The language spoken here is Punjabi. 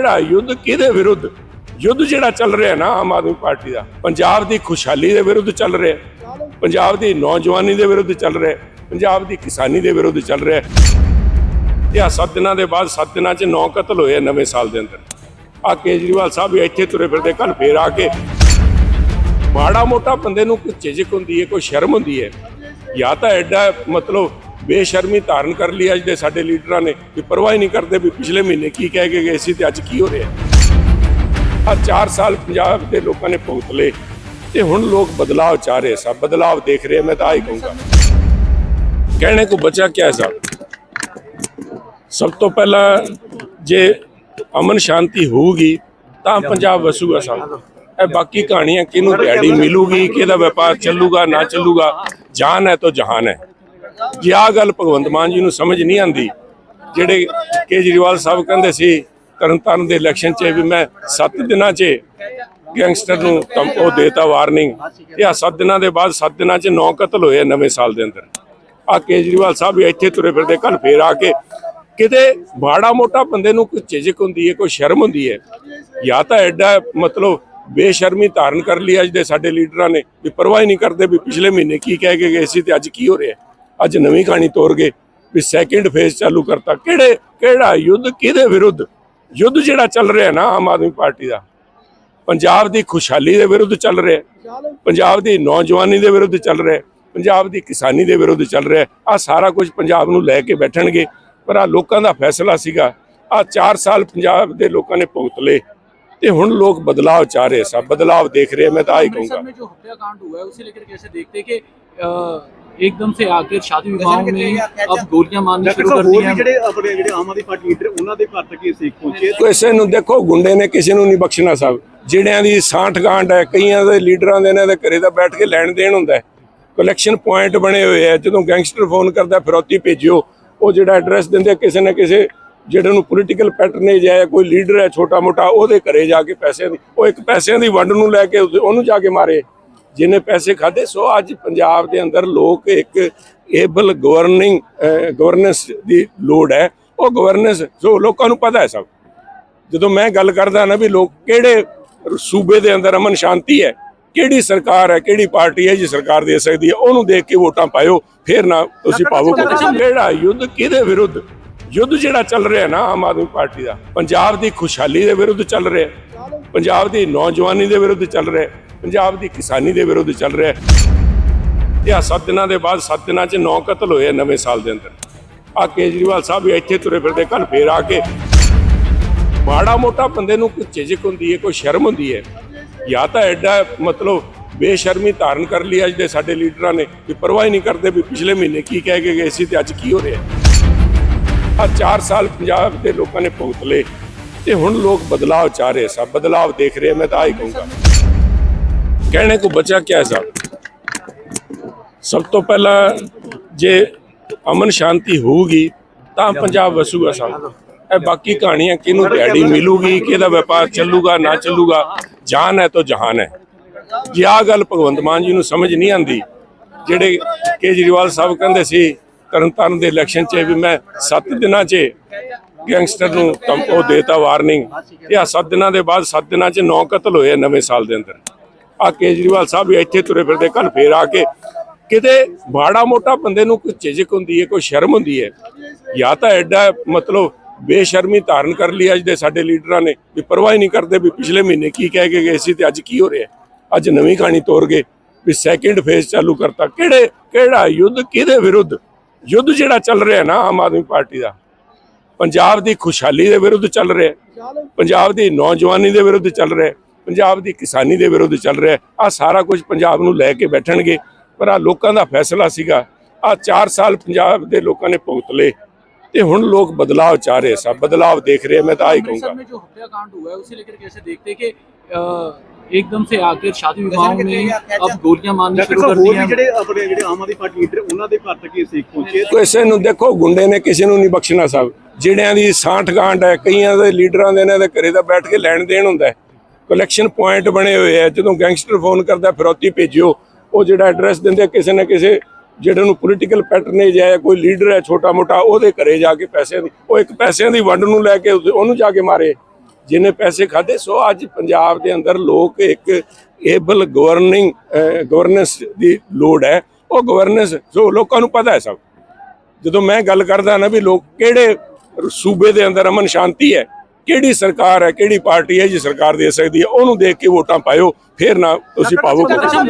ਕਿਹੜਾ ਯੁੱਧ ਕਿਹਦੇ ਵਿਰੁੱਧ? ਯੁੱਧ ਜਿਹੜਾ ਚੱਲ ਰਿਹਾ ਨਾ ਆਮ ਆਦਮੀ ਪਾਰਟੀ ਦਾ, ਪੰਜਾਬ ਦੀ ਖੁਸ਼ਹਾਲੀ ਦੇ ਵਿਰੁੱਧ ਚੱਲ ਰਿਹਾ, ਪੰਜਾਬ ਦੀ ਨੌਜਵਾਨੀ ਦੇ ਵਿਰੁੱਧ ਚੱਲ ਰਿਹਾ, ਪੰਜਾਬ ਦੀ ਕਿਸਾਨੀ ਦੇ ਵਿਰੁੱਧ ਚੱਲ ਰਿਹਾ। ਇਹ ਆਹ ਸੱਤ ਦਿਨਾਂ ਦੇ ਬਾਅਦ ਸੱਤ ਦਿਨਾਂ 'ਚ ਨੌ ਕਤਲ ਹੋਏ ਨਵੇਂ ਸਾਲ ਦੇ ਅੰਦਰ। ਆ ਕੇਜਰੀਵਾਲ ਸਾਹਿਬ ਵੀ ਇੱਥੇ ਤੁਰੇ ਫਿਰਦੇ ਕੱਲ ਫੇਰ ਆ ਕੇ ਮਾੜਾ ਮੋਟਾ ਬੰਦੇ ਨੂੰ ਕੋਈ ਝਿਜਕ ਹੁੰਦੀ ਹੈ, ਕੋਈ ਸ਼ਰਮ ਹੁੰਦੀ ਹੈ। ਜਾਂ ਤਾਂ ਐਡਾ ਮਤਲਬ ਬੇਸ਼ਰਮੀ ਧਾਰਨ ਕਰ ਲਈ ਅੱਜ ਦੇ ਸਾਡੇ ਲੀਡਰਾਂ ਨੇ ਕਿ ਪਰਵਾਹ ਨਹੀਂ ਕਰਦੇ ਵੀ ਪਿਛਲੇ ਮਹੀਨੇ ਕੀ ਕਹਿ ਕੇ ਗਏ ਸੀ ਤੇ ਅੱਜ ਕੀ ਹੋ ਰਿਹਾ ਆ 4 ਸਾਲ ਪੰਜਾਬ ਦੇ ਲੋਕਾਂ ਨੇ ਭੁਗਤ ਲਏ ਤੇ ਹੁਣ ਲੋਕ ਬਦਲਾਅ ਚਾਹ ਰਹੇ ਸਭ ਬਦਲਾਅ ਦੇਖ ਰਹੇ ਮੈਂ ਤਾਂ ਆਹੀ ਕਹੂੰਗਾ। ਕਹਿਣੇ ਕੋ ਬਚਾ ਕਿਆ ਹੈ ਸਾਹਿਬ ਸਭ ਤੋਂ ਪਹਿਲਾਂ ਜੇ ਅਮਨ ਸ਼ਾਂਤੀ ਹੋਊਗੀ, ਤਾਂ ਪੰਜਾਬ ਵਸੂਗਾ ਸਾਹਿਬ ਇਹ ਬਾਕੀ ਕਹਾਣੀਆਂ ਕਿਹਨੂੰ ਡੈਡੀ ਮਿਲੂਗੀ, ਕਿਹਦਾ ਵਪਾਰ ਚੱਲੂਗਾ, ਨਾ ਚੱਲੂਗਾ, ਜਾਨ ਹੈ ਤਾਂ ਜਹਾਨ ਹੈ। ਜੇ ਆ ਗੱਲ ਭਗਵੰਤ ਮਾਨ ਜੀ ਨੂੰ ਸਮਝ ਨਹੀਂ ਆਂਦੀ ਜਿਹੜੇ ਕੇਜਰੀਵਾਲ ਸਾਹਿਬ ਕਹਿੰਦੇ ਸੀ ਤਰਨਤਾਰਨ ਦੇ ਇਲੈਕਸ਼ਨ 'ਚ ਵੀ ਮੈਂ 7 ਦਿਨਾਂ 'ਚ ਗੈਂਗਸਟਰ ਨੂੰ ਉਹ ਦੇਤਾ ਵਾਰਨਿੰਗ ਇਹ ਆ 7 ਦਿਨਾਂ ਦੇ ਬਾਅਦ 7 ਦਿਨਾਂ 'ਚ 9 ਕਤਲ ਹੋਏ ਨਵੇਂ ਸਾਲ ਦੇ ਅੰਦਰ। ਆ ਕੇਜਰੀਵਾਲ ਸਾਹਿਬ ਵੀ ਇੱਥੇ ਤੁਰੇ ਫਿਰਦੇ ਕੱਲ ਫੇਰ ਆ ਕੇ ਕਿਤੇ ਮਾੜਾ ਮੋਟਾ ਬੰਦੇ ਨੂੰ ਕੋਈ ਝਿਜਕ ਹੁੰਦੀ ਹੈ, ਕੋਈ ਸ਼ਰਮ ਹੁੰਦੀ ਹੈ। ਜਾਂ ਤਾਂ ਐਡਾ ਮਤਲਬ ਬੇਸ਼ਰਮੀ ਧਾਰਨ ਕਰ ਲਈ ਅੱਜ ਦੇ ਸਾਡੇ ਲੀਡਰਾਂ ਨੇ ਵੀ ਪਰਵਾਹ ਹੀ ਨਹੀਂ ਕਰਦੇ ਵੀ ਪਿਛਲੇ ਮਹੀਨੇ ਕੀ ਕਹਿ ਕੇ ਗਏ ਸੀ ਤੇ ਅੱਜ ਕੀ ਹੋ ਰਿਹਾ। ਅੱਜ ਨਵੀਂ ਕਹਾਣੀ ਤੋਰ ਗਏ ਵੀ ਸੈਕਿੰਡ ਫੇਜ਼ ਚਾਲੂ ਕਰਤਾ। ਕਿਹੜੇ, ਕਿਹੜਾ ਯੁੱਧ, ਕਿਹਦੇ ਵਿਰੁੱਧ? ਯੁੱਧ ਜਿਹੜਾ ਚੱਲ ਰਿਹਾ ਨਾ ਆਮ ਆਦਮੀ ਪਾਰਟੀ ਦਾ, ਪੰਜਾਬ ਦੀ ਖੁਸ਼ਹਾਲੀ ਦੇ ਵਿਰੁੱਧ ਚੱਲ ਰਿਹਾ ਪੰਜਾਬ ਦੀ ਨੌਜਵਾਨੀ ਦੇ ਵਿਰੁੱਧ ਚੱਲ ਰਿਹਾ ਪੰਜਾਬ ਦੀ ਕਿਸਾਨੀ ਦੇ ਵਿਰੁੱਧ ਚੱਲ ਰਿਹਾ ਆ ਸਾਰਾ ਕੁਝ ਪੰਜਾਬ ਨੂੰ ਲੈ ਕੇ ਬੈਠਣਗੇ, ਪਰ ਆ ਲੋਕਾਂ ਦਾ ਫੈਸਲਾ ਸੀਗਾ ਆ 4 ਸਾਲ ਪੰਜਾਬ ਦੇ ਲੋਕਾਂ ਨੇ ਭੁਗਤ ਲਏ। ਤੇ ਹੁਣ ਲੋਕ ਬਦਲਾਅ ਚਾਹ ਰਹੇ ਸਭ ਬਦਲਾਅ ਦੇਖ ਰਹੇ ਮੈਂ ਤਾਂ ਆਹੀ अमृतसर ਕਹੂੰਗਾ में जो हत्याकांड हुआ है उसे लेकर कैसे देखते हैं कि अ, एकदम से आकर शादी विवाहों में अब गोलियां मारनी ਡਾਕਟਰ शुरू ਸਾਹਿਬ कर ਹੋਰ दी ਵੀ हैं ਜਿਹੜੇ ਆਪਣੇ ਜਿਹੜੇ ਆਮ ਆਦਮੀ ਪਾਰਟੀ ਲੀਡਰ ਉਹਨਾਂ ਦੇ ਘਰ ਤੱਕ ਇਹ ਸੇਖ ਪਹੁੰਚੇ ਕਿਸੇ ਨੂੰ ਦੇਖੋ ਗੁੰਡੇ ਨੇ ਕਿਸੇ ਨੂੰ ਨਹੀਂ ਬਖਸ਼ਣਾ ਸਾਹਿਬ ਜਿਹੜਿਆਂ ਦੀ ਸਾਂਠ ਗਾਂਡ ਹੈ ਕਈਆਂ ਦੇ ਲੀਡਰਾਂ ਦੇ ਇਹਨਾਂ ਦੇ ਘਰੇ ਤਾਂ ਬੈਠ ਕੇ ਲੈਣ ਦੇਣ ਹੁੰਦਾ ਹੈ ਕਲੈਕਸ਼ਨ ਪੁਆਇੰਟ ਬਣੇ ਹੋਏ ਆ ਜਦੋਂ ਗੈਂਗਸਟਰ ਫੋਨ ਕਰਦਾ ਫਿਰੌਤੀ ਭੇਜਿਓ ਉਹ ਜਿਹੜਾ ਐਡਰੈਸ ਦਿੰਦੇ ਆ ਕਿਸੇ ਨਾ ਕਿਸੇ ਜਿਹੜੇ ਨੂੰ ਪੋਲੀਟੀਕਲ ਪੈਟਰਨੇਜ ਹੈ ਕੋਈ ਲੀਡਰ ਹੈ ਛੋਟਾ ਮੋਟਾ ਉਹਦੇ ਘਰੇ ਜਾ ਕੇ ਪੈਸੇ ਦੀ ਉਹ ਇੱਕ ਪੈਸਿਆਂ ਦੀ ਵੰਡ ਨੂੰ ਲੈ ਕੇ ਉਹਨੂੰ ਜਾ ਕੇ ਮਾਰੇ। ਜਿਹਨੇ ਪੈਸੇ ਖਾਦੇ ਸੋ ਅੱਜ ਪੰਜਾਬ ਦੇ ਅੰਦਰ ਲੋਕ ਇੱਕ ਏਬਲ ਗਵਰਨਿੰਗ ਗਵਰਨੈਂਸ ਦੀ ਲੋੜ ਹੈ। ਉਹ ਗਵਰਨੈਂਸ ਸੋ ਲੋਕਾਂ ਨੂੰ ਪਤਾ ਹੈ ਸਭ। ਜਦੋਂ ਮੈਂ ਗੱਲ ਕਰਦਾ ਨਾ ਵੀ ਲੋਕ ਕਿਹੜੇ ਸੂਬੇ ਦੇ ਅੰਦਰ ਅਮਨ ਸ਼ਾਂਤੀ ਹੈ ਕਿਹੜੀ ਸਰਕਾਰ ਹੈ ਕਿਹੜੀ ਪਾਰਟੀ ਹੈ ਜੀ ਸਰਕਾਰ ਦੇ ਸਕਦੀ ਹੈ ਉਹਨੂੰ ਦੇਖ ਕੇ ਵੋਟਾਂ ਪਾਇਓ ਫਿਰ ਨਾ ਤੁਸੀਂ ਪਾਵੋ ਕਿਹੜਾ ਯੁੱਧ ਕਿਹਦੇ ਵਿਰੁੱਧ? ਯੁੱਧ ਜਿਹੜਾ ਚੱਲ ਰਿਹਾ ਨਾ ਆਮ ਆਦਮੀ ਪਾਰਟੀ ਦਾ, ਪੰਜਾਬ ਦੀ ਖੁਸ਼ਹਾਲੀ ਦੇ ਵਿਰੁੱਧ ਚੱਲ ਰਿਹਾ, ਪੰਜਾਬ ਦੀ ਨੌਜਵਾਨੀ ਦੇ ਵਿਰੁੱਧ ਚੱਲ ਰਿਹਾ, ਪੰਜਾਬ ਦੀ ਕਿਸਾਨੀ ਦੇ ਵਿਰੁੱਧ ਚੱਲ ਰਿਹਾ। ਇਹ ਆ ਸੱਤ ਦਿਨਾਂ ਦੇ ਬਾਅਦ, ਸੱਤ ਦਿਨਾਂ 'ਚ 9 ਕਤਲ ਹੋਏ ਨਵੇਂ ਸਾਲ ਦੇ ਅੰਦਰ। ਆ ਕੇਜਰੀਵਾਲ ਸਾਹਿਬ ਵੀ ਇੱਥੇ ਤੁਰੇ ਫਿਰਦੇ ਕੱਲ ਫੇਰ ਆ ਕੇ ਮਾੜਾ ਮੋਟਾ ਬੰਦੇ ਨੂੰ ਕੋਈ ਝਿਜਕ ਹੁੰਦੀ ਹੈ, ਕੋਈ ਸ਼ਰਮ ਹੁੰਦੀ ਹੈ। ਜਾਂ ਤਾਂ ਐਡਾ ਮਤਲਬ ਬੇਸ਼ਰਮੀ ਧਾਰਨ ਕਰ ਲਈ ਅੱਜ ਦੇ ਸਾਡੇ ਲੀਡਰਾਂ ਨੇ, ਵੀ ਪਰਵਾਹ ਨਹੀਂ ਕਰਦੇ ਵੀ ਪਿਛਲੇ ਮਹੀਨੇ ਕੀ ਕਹਿ ਕੇ ਗਏ ਸੀ ਤੇ ਅੱਜ ਕੀ ਹੋ ਰਿਹਾ। ਆ 4 ਸਾਲ ਪੰਜਾਬ ਦੇ ਲੋਕਾਂ ਨੇ ਭੁਗਤ ਲਏ ਤੇ ਹੁਣ ਲੋਕ ਬਦਲਾਅ ਚਾਹ ਰਹੇ ਸਭ ਬਦਲਾਅ ਦੇਖ ਰਹੇ ਮੈਂ ਤਾਂ ਆਹੀ ਕਹੂੰਗਾ। ਕਹਿਣੇ ਕੋ ਬਚਾ ਕਿਆ ਹੈ ਸਾਹਿਬ ਸਭ ਤੋਂ ਪਹਿਲਾਂ ਜੇ ਅਮਨ ਸ਼ਾਂਤੀ ਹੋਊਗੀ, ਤਾਂ ਪੰਜਾਬ ਵਸੂਗਾ ਸਭ। ਇਹ ਬਾਕੀ ਕਹਾਣੀਆਂ ਕਿਹਨੂੰ ਦਿਹਾੜੀ ਮਿਲੂਗੀ, ਕਿਹਦਾ ਵਪਾਰ ਚੱਲੂਗਾ, ਨਾ ਚੱਲੂਗਾ, ਜਾਨ ਹੈ ਤਾਂ ਜਹਾਨ ਹੈ। ਜੇ ਆ ਗੱਲ ਭਗਵੰਤ ਮਾਨ ਜੀ ਨੂੰ ਸਮਝ ਨਹੀਂ ਆਂਦੀ ਜਿਹੜੇ ਕੇਜਰੀਵਾਲ ਸਾਹਿਬ ਕਹਿੰਦੇ ਸੀ ਤਰਨਤਾਰਨ ਦੇ ਇਲੈਕਸ਼ਨ 'ਚ ਵੀ ਮੈਂ 7 ਦਿਨਾਂ 'ਚ ਗੈਂਗਸਟਰ ਨੂੰ ਧਮ- ਉਹ ਦੇਤਾ ਵਾਰਨਿੰਗ। ਇਹ ਆ 7 ਦਿਨਾਂ ਦੇ ਬਾਅਦ 7 ਦਿਨਾਂ 'ਚ 9 ਕਤਲ ਹੋਏ ਨਵੇਂ ਸਾਲ ਦੇ ਅੰਦਰ। ਆ ਕੇਜਰੀਵਾਲ ਸਾਹਿਬ ਵੀ ਇੱਥੇ ਤੁਰੇ ਫਿਰਦੇ ਕੱਲ ਫੇਰ ਆ ਕੇ ਕਿਤੇ ਮਾੜਾ ਮੋਟਾ ਬੰਦੇ ਨੂੰ ਕੋਈ ਝਿਜਕ ਹੁੰਦੀ ਹੈ, ਕੋਈ ਸ਼ਰਮ ਹੁੰਦੀ ਹੈ। ਜਾਂ ਤਾਂ ਐਡਾ ਮਤਲਬ ਬੇਸ਼ਰਮੀ ਧਾਰਨ ਕਰ ਲਈ ਅੱਜ ਦੇ ਸਾਡੇ ਲੀਡਰਾਂ ਨੇ ਵੀ ਪਰਵਾਹ ਨਹੀਂ ਕਰਦੇ ਵੀ ਪਿਛਲੇ ਮਹੀਨੇ ਕੀ ਕਹਿ ਕੇ ਗਏ ਸੀ ਤੇ ਅੱਜ ਕੀ ਹੋ ਰਿਹਾ ਅੱਜ ਨਵੀਂ ਕਹਾਣੀ ਤੋਰ ਗਏ ਵੀ ਸੈਕਿੰਡ ਫੇਜ਼ ਚਾਲੂ ਕਰਤਾ। ਕਿਹੜੇ ਕਿਹੜਾ ਯੁੱਧ ਕਿਹਦੇ ਵਿਰੁੱਧ? ਯੁੱਧ ਜਿਹੜਾ ਚੱਲ ਰਿਹਾ ਨਾ ਆਮ ਆਦਮੀ ਪਾਰਟੀ ਦਾ ਪੰਜਾਬ ਦੀ ਖੁਸ਼ਹਾਲੀ ਦੇ ਵਿਰੁੱਧ ਚੱਲ ਰਿਹਾ ਪੰਜਾਬ ਦੀ ਨੌਜਵਾਨੀ ਦੇ ਵਿਰੁੱਧ ਚੱਲ ਰਿਹਾ ਪੰਜਾਬ ਦੀ ਕਿਸਾਨੀ ਦੇ ਵਿਰੁੱਧ ਚੱਲ ਰਿਹਾ ਆ ਸਾਰਾ ਕੁਝ ਪੰਜਾਬ ਨੂੰ ਲੈ ਕੇ ਬੈਠਣਗੇ ਪਰ ਆ ਲੋਕਾਂ ਦਾ ਫੈਸਲਾ ਸੀਗਾ ਆ 4 ਸਾਲ ਪੰਜਾਬ ਦੇ ਲੋਕਾਂ ਨੇ ਭੁਗਤ ਲਏ ਤੇ ਹੁਣ ਲੋਕ ਬਦਲਾਵ ਚਾਹ ਰਹੇ ਸਭ ਬਦਲਾਵ ਦੇਖ ਰਹੇ ਮੈਂ ਤਾਂ ਆਈ ਕਹੂੰਗਾ। ਸਰ ਜੋ ਹੱਤਿਆ ਕਾਂਡ ਹੋਇਆ ਉਸੇ ਲੇਕਰ ਕੈਸੇ ਦੇਖਦੇ ਕਿ एकदम से आकर शादी विवाहों में अब गोलियां मारनी ਡਾਕਟਰ शुरू ਸਾਹਿਬ कर ਹੋਰ दी ਵੀ हैं ਜਿਹੜੇ ਆਪਣੇ ਜਿਹੜੇ ਆਮ ਆਦਮੀ ਪਾਰਟੀ ਲੀਡਰ ਉਹਨਾਂ ਦੇ ਘਰ ਤੱਕ ਇਹ ਸੇਖ ਪਹੁੰਚੇ ਕਿਸੇ ਨੂੰ ਦੇਖੋ ਗੁੰਡੇ ਨੇ ਕਿਸੇ ਨੂੰ ਨਹੀਂ ਬਖਸ਼ਣਾ ਸਾਹਿਬ ਜਿਹੜਿਆਂ ਦੀ ਸਾਂਠ ਗਾਂਡ ਹੈ ਕਈਆਂ ਦੇ ਲੀਡਰਾਂ ਦੇ ਇਹਨਾਂ ਦੇ ਘਰੇ ਤਾਂ ਬੈਠ ਕੇ ਲੈਣ ਦੇਣ ਹੁੰਦਾ ਹੈ ਕਲੈਕਸ਼ਨ ਪੁਆਇੰਟ ਬਣੇ ਹੋਏ ਆ ਜਦੋਂ ਗੈਂਗਸਟਰ ਫੋਨ ਕਰਦਾ ਫਿਰੌਤੀ ਭੇਜਿਓ ਉਹ ਜਿਹੜਾ ਐਡਰੈਸ ਦਿੰਦੇ ਆ ਕਿਸੇ ਨਾ ਕਿਸੇ ਜਿਹੜੇ ਨੂੰ ਪੋਲੀਟੀਕਲ ਪੈਟਰਨੇਜ ਹੈ ਕੋਈ ਲੀਡਰ ਹੈ ਛੋਟਾ ਮੋਟਾ ਉਹਦੇ ਘਰੇ ਜਾ ਕੇ ਪੈਸੇ ਦੀ ਉਹ ਇੱਕ ਪੈਸਿਆਂ ਦੀ ਵੰਡ ਨੂੰ ਲੈ ਕੇ ਉਹਦੇ- ਉਹਨੂੰ ਜਾ ਕੇ ਮਾਰੇ ਜਿਹਨੇ ਪੈਸੇ ਖਾਦੇ ਸੋ ਅੱਜ ਪੰਜਾਬ ਦੇ ਅੰਦਰ ਲੋਕ ਇੱਕ ਏਬਲ ਗਵਰਨਿੰਗ ਗਵਰਨੈਂਸ ਦੀ ਲੋੜ ਹੈ ਉਹ ਗਵਰਨੈਂਸ ਸੋ ਲੋਕਾਂ ਨੂੰ ਪਤਾ ਹੈ ਸਭ ਜਦੋਂ ਮੈਂ ਗੱਲ ਕਰਦਾ ਨਾ ਵੀ ਲੋਕ ਕਿਹੜੇ ਸੂਬੇ ਦੇ ਅੰਦਰ ਅਮਨ ਸ਼ਾਂਤੀ ਹੈ ਕਿਹੜੀ ਸਰਕਾਰ ਹੈ ਕਿਹੜੀ ਪਾਰਟੀ ਹੈ ਜੀ ਸਰਕਾਰ ਦੇ ਸਕਦੀ ਹੈ ਉਹਨੂੰ ਦੇਖ ਕੇ ਵੋਟਾਂ ਪਾਇਓ ਫਿਰ ਨਾ ਤੁਸੀਂ ਪਾਵੋ